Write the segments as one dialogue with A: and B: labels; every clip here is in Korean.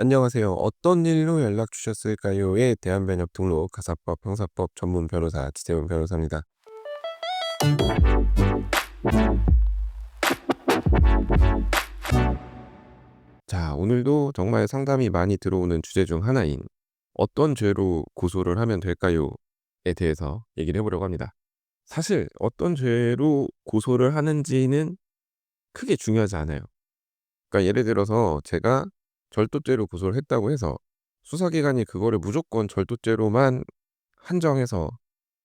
A: 안녕하세요. "어떤 일로 연락 주셨을까요?"에 대한 변협 등록 가사법 형사법 전문 변호사 지재훈 변호사입니다. 자 오늘도 정말 상담이 많이 들어오는 주제 중 하나인 "어떤 죄로 고소를 하면 될까요?"에 대해서 얘기를 해 보려고 합니다. 사실 어떤 죄로 고소를 하는지는 크게 중요하지 않아요. 그러니까 예를 들어서 제가 절도죄로 고소를 했다고 해서 수사기관이 그거를 무조건 절도죄로만 한정해서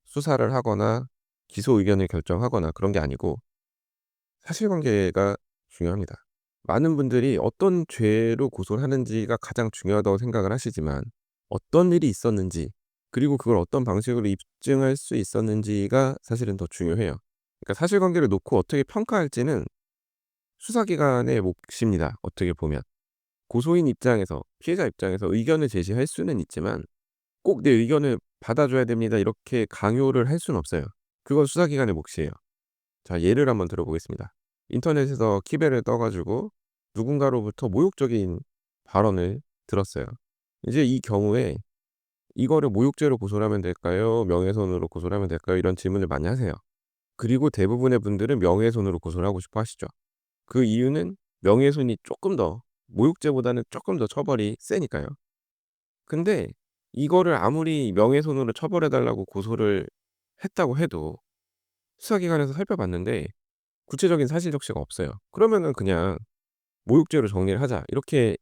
A: 수사를 하거나 기소 의견을 결정하거나 그런 게 아니고 사실관계가 중요합니다. 많은 분들이 어떤 죄로 고소를 하는지가 가장 중요하다고 생각을 하시지만 어떤 일이 있었는지 그리고 그걸 어떤 방식으로 입증할 수 있었는지가 사실은 더 중요해요. 그러니까 사실관계를 놓고 어떻게 평가할지는 수사기관의 몫입니다 어떻게 보면. 고소인 입장에서 피해자 입장에서 의견을 제시할 수는 있지만 "꼭 내 의견을 받아줘야 됩니다." 이렇게 강요를 할 수는 없어요. 그건 수사기관의 몫이에요. 자 예를 한번 들어보겠습니다. 인터넷에서 키베를 떠 가지고 누군가로부터 모욕적인 발언을 들었어요. 이제 이 경우에 이거를 모욕죄로 고소를 하면 될까요? 명예훼손으로 고소를 하면 될까요? 이런 질문을 많이 하세요. 그리고 대부분의 분들은 명예훼손으로 고소를 하고 싶어 하시죠. 그 이유는 명예훼손이 쪼끔 더 모욕죄보다는 쪼끔 더 처벌이 세니까요. 근데 이거를 아무리 명예훼손으로 처벌해 달라고 고소를 했다고 해도 수사기관에서 살펴봤는데 구체적인 사실 적시가 없어요. 그러면은 그냥 "모욕죄로 정리를 하자." 이렇게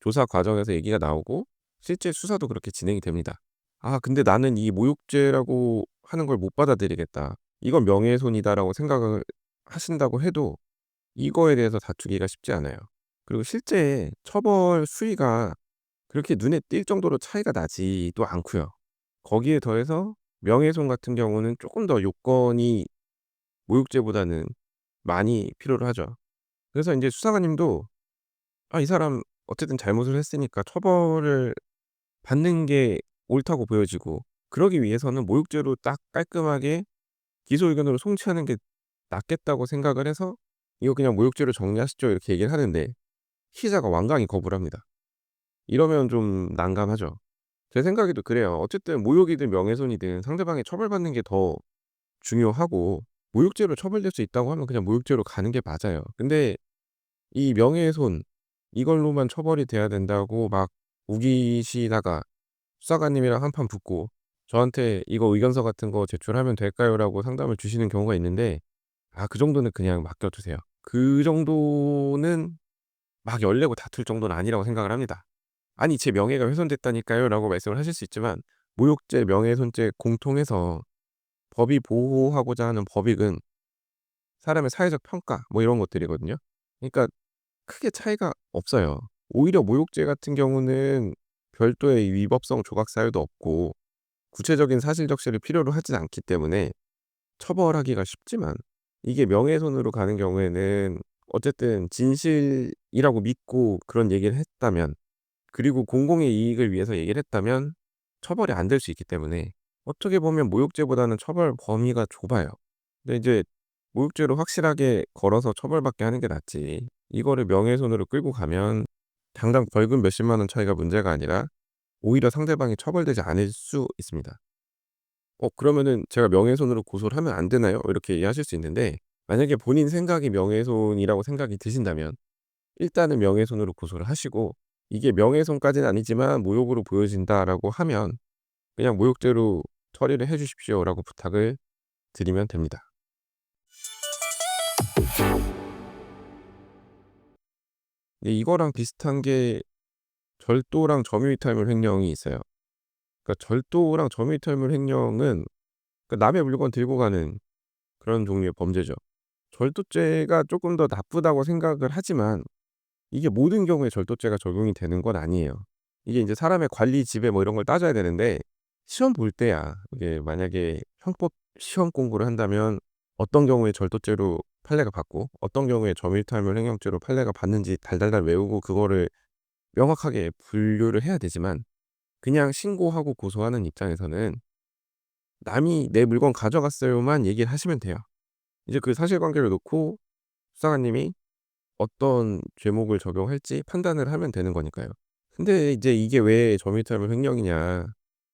A: 조사 과정에서 얘기가 나오고 실제 수사도 그렇게 진행이 됩니다. "아 근데 나는 이 모욕죄라고 하는 걸 못 받아들이겠다. 이건 명예훼손이다."라고 생각을 하신다고 해도 이거에 대해서 다투기가 쉽지 않아요. 그리고 실제 처벌 수위가 그렇게 눈에 띌 정도로 차이가 나지도 않고요. 거기에 더해서 명예훼손 같은 경우는 쪼끔 더 요건이 모욕죄보다는 많이 필요로 하죠. 그래서 인제 수사관님도 '아 이 사람 어쨌든 잘못을 했으니까 처벌을 받는 게 옳다고 보여지고 그러기 위해서는 모욕죄로 딱 깔끔하게 기소 의견으로 송치하는 게 낫겠다.'고 생각을 해서 "이거 그냥 모욕죄로 정리하시죠." 이렇게 얘기를 하는데 피해자가 완강히 거부를 합니다. 이러면 좀 난감하죠. 제 생각에도 그래요. 어쨌든 모욕이든 명예훼손이든 상대방이 처벌받는 게 더 중요하고 모욕죄로 처벌될 수 있다고 하면 그냥 모욕죄로 가는 게 맞아요. 근데 이 명예훼손 이걸로만 처벌이 돼야 된다고 막 우기시다가 수사관님이랑 한판 붙고 저한테 "이거 의견서 같은 거 제출하면 될까요?"라고 상담을 주시는 경우가 있는데 아 그 정도는 그냥 맡겨 두세요. 그 정도는 막 열내고 다툴 정도는 아니라고 생각을 합니다. "아니 제 명예가 훼손됐다니까요."라고 말씀을 하실 수 있지만 모욕죄, 명예훼손죄 공통해서 법이 보호하고자 하는 법익은 사람의 사회적 평가 뭐 이런 것들이거든요. 그러니까 크게 차이가 없어요. 오히려 모욕죄 같은 경우는 별도의 위법성 조각 사유도 없고 구체적인 사실 적시를 필요로 하진 않기 때문에 처벌하기가 쉽지만 이게 명예훼손으로 가는 경우에는 어쨌든 진실이라고 믿고 그런 얘기를 했다면 그리고 공공의 이익을 위해서 얘기를 했다면 처벌이 안 될 수 있기 때문에 어떻게 보면 모욕죄보다는 처벌 범위가 좁아요. 근데 이제 모욕죄로 확실하게 걸어서 처벌받게 하는 게 낫지 이거를 명예훼손으로 끌고 가면 당장 벌금 몇십만 원 차이가 문제가 아니라 오히려 상대방이 처벌되지 않을 수 있습니다. "어 그러면은 제가 명예훼손으로 고소를 하면 안 되나요?" 이렇게 이해하실 수 있는데 만약에 본인 생각이 명예훼손이라고 생각이 드신다면 일단은 명예훼손으로 고소를 하시고 이게 "명예훼손까지는 아니지만 모욕으로 보여진다."라고 하면 그냥 "모욕죄로 처리를 해 주십시오."라고 부탁을 드리면 됩니다. 네 이거랑 비슷한 게 절도랑 점유이탈물 횡령이 있어요. 그러니까 절도랑 점유이탈물 횡령은 그 남의 물건 들고 가는 그런 종류의 범죄죠. 절도죄가 쪼끔 더 나쁘다고 생각을 하지만 이게 모든 경우에 절도죄가 적용이 되는 건 아니에요. 이게 인제 사람의 관리 지배 뭐 이런 걸 따져야 되는데 시험 볼 때야 이게 만약에 형법 시험 공부를 한다면 어떤 경우에 절도죄로 판례가 받고 어떤 경우에 점유이탈물 횡령죄로 판례가 받는지 달달달 외우고 그거를 명확하게 분류를 해야 되지만 그냥 신고하고 고소하는 입장에서는 "남이 내 물건 가져갔어요."만 얘기를 하시면 돼요. 이제 그 사실관계를 놓고 수사관님이 어떤 죄목을 적용할지 판단을 하면 되는 거니까요. 근데 이제 이게 왜 점유탈물 횡령이냐.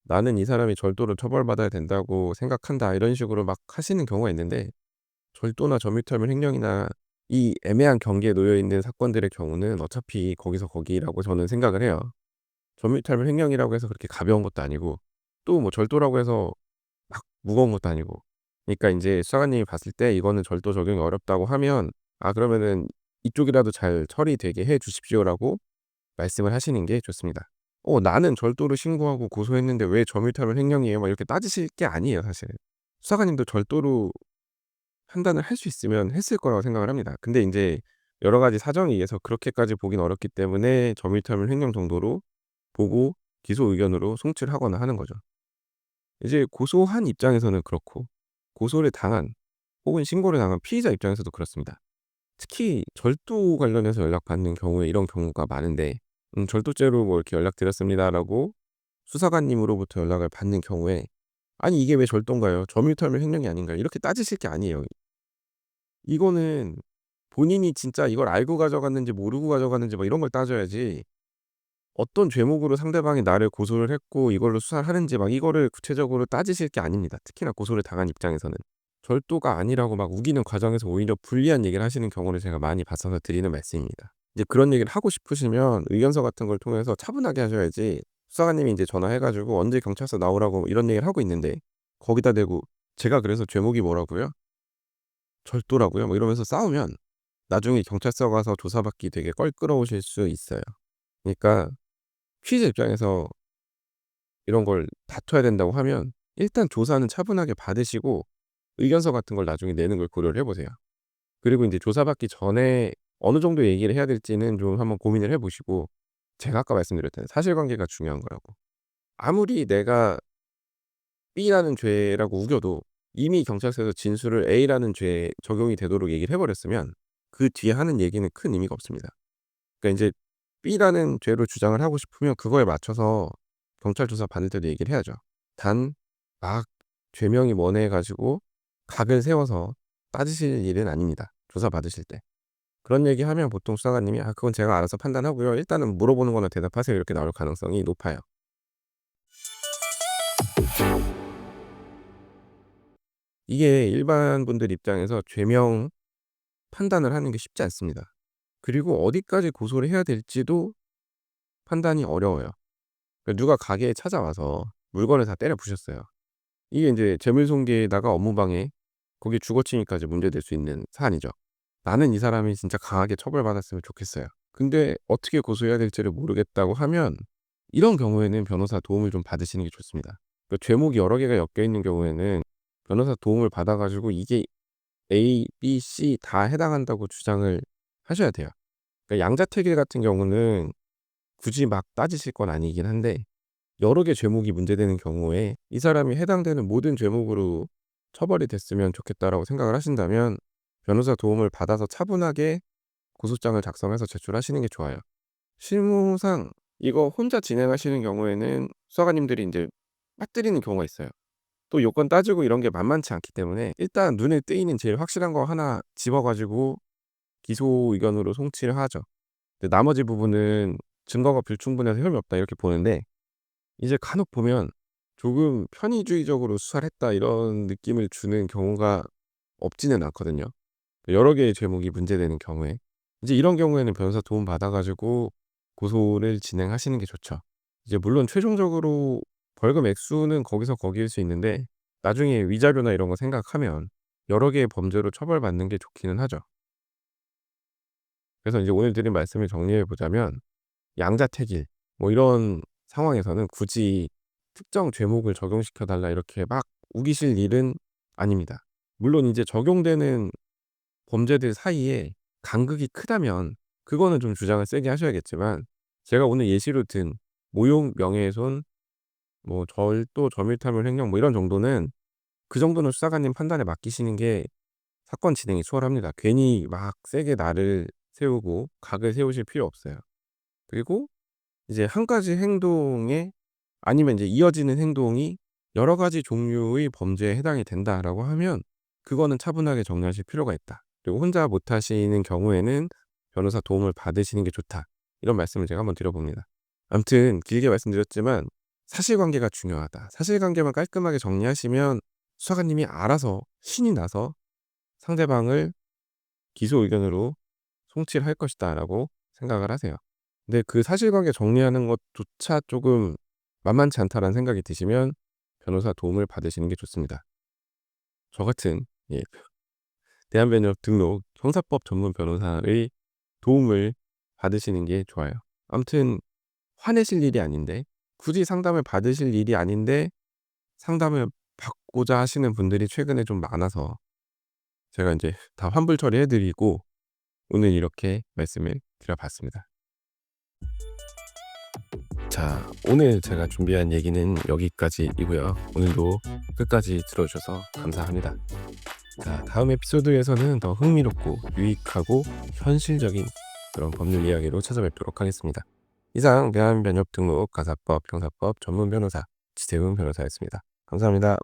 A: "나는 이 사람이 절도로 처벌받아야 된다고 생각한다." 이런 식으로 막 하시는 경우가 있는데 절도나 점유탈물 횡령이나 이 애매한 경계에 놓여 있는 사건들의 경우는 어차피 거기서 거기라고 저는 생각을 해요. 점유탈물 횡령이라고 해서 그렇게 가벼운 것도 아니고 또 뭐 절도라고 해서 막 무거운 것도 아니고. 그러니까 인제 수사관님이 봤을 때 이거는 절도 적용이 어렵다고 하면 "아 그러면은 이쪽이라도 잘 처리되게 해 주십시오."라고 말씀을 하시는 게 좋습니다. "어 나는 절도를 신고하고 고소했는데 왜 점유탈물 횡령이에요?" 막 이렇게 따지실 게 아니에요 사실은. 수사관님도 절도로 판단을 할 수 있으면 했을 거라고 생각을 합니다. 근데 인제 여러 가지 사정에 의해서 그렇게까지 보긴 어렵기 때문에 점유탈물 횡령 정도로 보고 기소 의견으로 송치를 하거나 하는 거죠. 이제 고소한 입장에서는 그렇고 고소를 당한 혹은 신고를 당한 피의자 입장에서도 그렇습니다. 특히 절도 관련해서 연락받는 경우에 이런 경우가 많은데 음 "절도죄로 뭐 이렇게 연락드렸습니다."라고 수사관님으로부터 연락을 받는 경우에 "아니 이게 왜 절도인가요? 점유탈물 횡령이 아닌가요?" 이렇게 따지실 게 아니에요. 이거는 본인이 진짜 이걸 알고 가져갔는지 모르고 가져갔는지 뭐 이런 걸 따져야지 어떤 죄목으로 상대방이 나를 고소를 했고 이걸로 수사를 하는지 막 이거를 구체적으로 따지실 게 아닙니다. 특히나 고소를 당한 입장에서는. 절도가 아니라고 막 우기는 과정에서 오히려 불리한 얘기를 하시는 경우를 제가 많이 봤어서 드리는 말씀입니다. 이제 그런 얘기를 하고 싶으시면 의견서 같은 걸 통해서 차분하게 하셔야지 수사관님이 인제 전화해 가지고 "언제 경찰서 나오라."고 이런 얘기를 하고 있는데 거기다 대고 "제가 그래서 죄목이 뭐라고요?" "절도라고요?" 뭐 이러면서 싸우면 나중에 경찰서 가서 조사받기 되게 껄끄러우실 수 있어요. 그니까 피의자 입장에서 이런 걸 다퉈야 된다고 하면 일단 조사는 차분하게 받으시고 의견서 같은 걸 나중에 내는 걸 고려를 해 보세요. 그리고 인제 조사받기 전에 어느 정도 얘기를 해야 될지는 좀 한번 고민을 해 보시고 제가 아까 말씀드렸잖아요. 사실관계가 중요한 거라고. 아무리 내가 B라는 죄라고 우겨도 이미 경찰서에서 진술을 A라는 죄에 적용이 되도록 얘기를 해 버렸으면 그 뒤에 하는 얘기는 큰 의미가 없습니다. 그러니까 인제 B라는 죄로 주장을 하고 싶으면 그거에 맞춰서 경찰 조사 받을 때도 얘기를 해야죠. 단 막 죄명이 뭐네 가지고 각을 세워서 따지실 일은 아닙니다, 조사 받으실 때. 그런 얘기 하면 보통 수사관님이 "아 그건 제가 알아서 판단하고요. 일단은 물어보는 거나 대답하세요." 이렇게 나올 가능성이 높아요. 이게 일반 분들 입장에서 죄명 판단을 하는 게 쉽지 않습니다. 그리고 어디까지 고소를 해야 될지도 판단이 어려워요. 그 누가 가게에 찾아와서 물건을 다 때려 부셨어요. 이게 인제 재물손괴에다가 업무방해 거기에 주거침입까지 문제될 수 있는 사안이죠. 나는 이 사람이 진짜 강하게 처벌받았으면 좋겠어요. 근데 어떻게 고소해야 될지를 모르겠다고 하면 이런 경우에는 변호사 도움을 좀 받으시는 게 좋습니다. 그 죄목이 여러 개가 엮여 있는 경우에는 변호사 도움을 받아 가지고 이게 A, B, C 다 해당한다고 주장을 하셔야 돼요. 그러니까 양자택일 같은 경우는 굳이 막 따지실 건 아니긴 한데 여러 개 죄목이 문제되는 경우에 '이 사람이 해당되는 모든 죄목으로 처벌이 됐으면 좋겠다.'라고 생각을 하신다면 변호사 도움을 받아서 차분하게 고소장을 작성해서 제출하시는 게 좋아요. 실무상 이거 혼자 진행하시는 경우에는 수사관님들이 인제 빠뜨리는 경우가 있어요. 또 요건 따지고 이런 게 만만치 않기 때문에 일단 눈에 띄는 제일 확실한 거 하나 집어 가지고 기소 의견으로 송치를 하죠. 근데 나머지 부분은 '증거가 불충분해서 혐의 없다.' 이렇게 보는데 이제 간혹 보면 조금 '편의주의적으로 수사를 했다.' 이런 느낌을 주는 경우가 없지는 않거든요. 여러 개의 죄목이 문제되는 경우에. 이제 이런 경우에는 변호사 도움 받아 가지고 고소를 진행하시는 게 좋죠. 이제 물론 최종적으로 벌금 액수는 거기서 거기일 수 있는데 나중에 위자료나 이런 거 생각하면 여러 개의 범죄로 처벌받는 게 좋기는 하죠. 그래서 이제 오늘 드린 말씀을 정리해 보자면 양자택일 뭐 이런 상황에서는 굳이 "특정 죄목을 적용시켜 달라." 이렇게 막 우기실 일은 아닙니다. 물론 인제 적용되는 범죄들 사이에 간극이 크다면 그거는 좀 주장을 세게 하셔야겠지만 제가 오늘 예시로 든 모욕, 명예훼손, 뭐 절도, 점유탈물 횡령 뭐 이런 정도는 그 정도는 수사관님 판단에 맡기시는 게 사건 진행이 수월합니다. 괜히 막 세게 날을 세우고 각을 세우실 필요 없어요. 그리고 이제 한 가지 행동에 아니면 인제 이어지는 행동이 "여러 가지 종류의 범죄에 해당이 된다."라고 하면 그거는 차분하게 정리하실 필요가 있다. 그리고 혼자 못 하시는 경우에는 "변호사 도움을 받으시는 게 좋다." 이런 말씀을 제가 한번 드려 봅니다. 암튼 길게 말씀드렸지만 사실관계가 중요하다. 사실관계만 깔끔하게 정리하시면 수사관님이 알아서 신이 나서 상대방을 기소 의견으로 송치를 할 것이다라고 생각을 하세요. 근데 그 사실관계 정리하는 것조차 조금 만만치 않다라는 생각이 드시면 변호사 도움을 받으시는 게 좋습니다. 저 같은 예, 대한변협 등록 형사법 전문 변호사의 도움을 받으시는 게 좋아요. 아무튼 화내실 일이 아닌데 굳이 상담을 받으실 일이 아닌데 상담을 받고자 하시는 분들이 최근에 좀 많아서 제가 이제 다 환불 처리해 드리고 오늘 이렇게 말씀을 드려봤습니다. 자, 오늘 제가 준비한 얘기는 여기까지이고요. 오늘도 끝까지 들어주셔서 감사합니다. 자, 다음 에피소드에서는 더 흥미롭고 유익하고 현실적인 그런 법률 이야기로 찾아뵙도록 하겠습니다. 이상 대한변협 등록 가사법 형사법 전문 변호사 지세훈 변호사였습니다. 감사합니다.